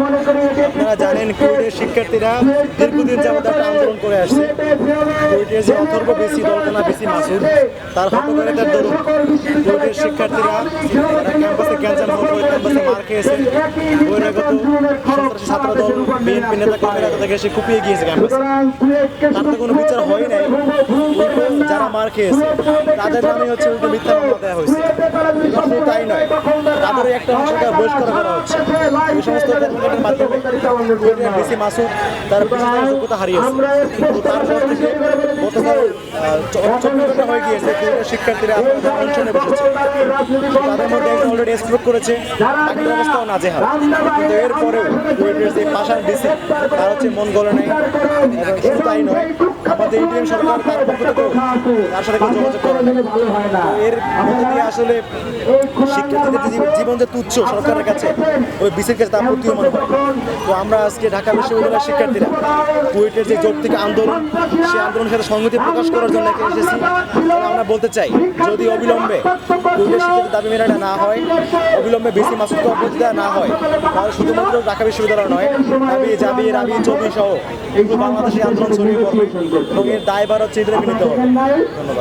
আপনারা জানেন কুয়েটের শিক্ষার্থীরা দীর্ঘদিন যাবত একটা আন্দোলন করে আসছে। কুয়েটের যে অথর্ব বেশি দলকানা বেশি মাসুদ তার হটকারিতার দরুন কুয়েটের শিক্ষার্থীরা তারা ক্যাম্পাসে গ্যাঞ্জাম হল করে ক্যাম্পাসে মার খেয়েছে। বহিরাগত সন্ত্রাসী ছাত্র দল বিএনপি নেতা কর্মীরা তাদেরকে এসে কুপিয়ে গিয়েছে ক্যাম্পাসে। তার তো কোনো বিচার হয় নাই। খেয়েছে। তাদের নামে হচ্ছে উল্টো মিথ্যা মামলা দেওয়া হয়েছে। শুধু তাই নয় তাদেরই একটা অংশটা বহিষ্কার করা হচ্ছে। এই সমস্ত কর্মকাণ্ডের মাধ্যমে ডিসি মাসুদ তার যোগ্যতা হারিয়েছে। তারপর থেকে গতকাল হয়ে গিয়েছে শিক্ষার্থীরা অনশনে বসেছে। তাদের মধ্যে একজন অলরেডি স্ট্রোক করেছে। বাকির অবস্থাও নাজেহাল। কিন্তু এরপরেও যে পাশার ডিসি তার হচ্ছে মন গলে নাই। শুধু তাই নয় ইন্ডিয়ান সরকার তার পক্ষ থেকেও তার সাথে যোগাযোগ করে না। এর মধ্যে দিয়ে আসলে শিক্ষার্থীদের জীবন যে তুচ্ছ সরকারের কাছে ওই বিসির কাছে তা প্রতীয়মান হয়। তো আমরা আজকে ঢাকা বিশ্ববিদ্যালয়ের শিক্ষার্থীরা কুয়েটের যে যৌক্তিক আন্দোলন সেই আন্দোলনের সাথে সংহতি প্রকাশ করার জন্য এখানে এসেছি। আমরা বলতে চাই যদি অবিলম্বে কুয়েটের শিক্ষার্থীর দাবি মেলাটা না হয় অবিলম্বে বেশি মাসুদকে অব্যাহতি দেওয়া না হয় তাহলে শুধুমাত্র ঢাকা বিশ্ববিদ্যালয় নয় দাবি জাবি রাবি চবি সহ এগুলো বাংলাদেশে আন্দোলন ছড়িয়ে পড়বে। এবং এর দায়ভার হচ্ছে এদের নিতে হবে। ধন্যবাদ।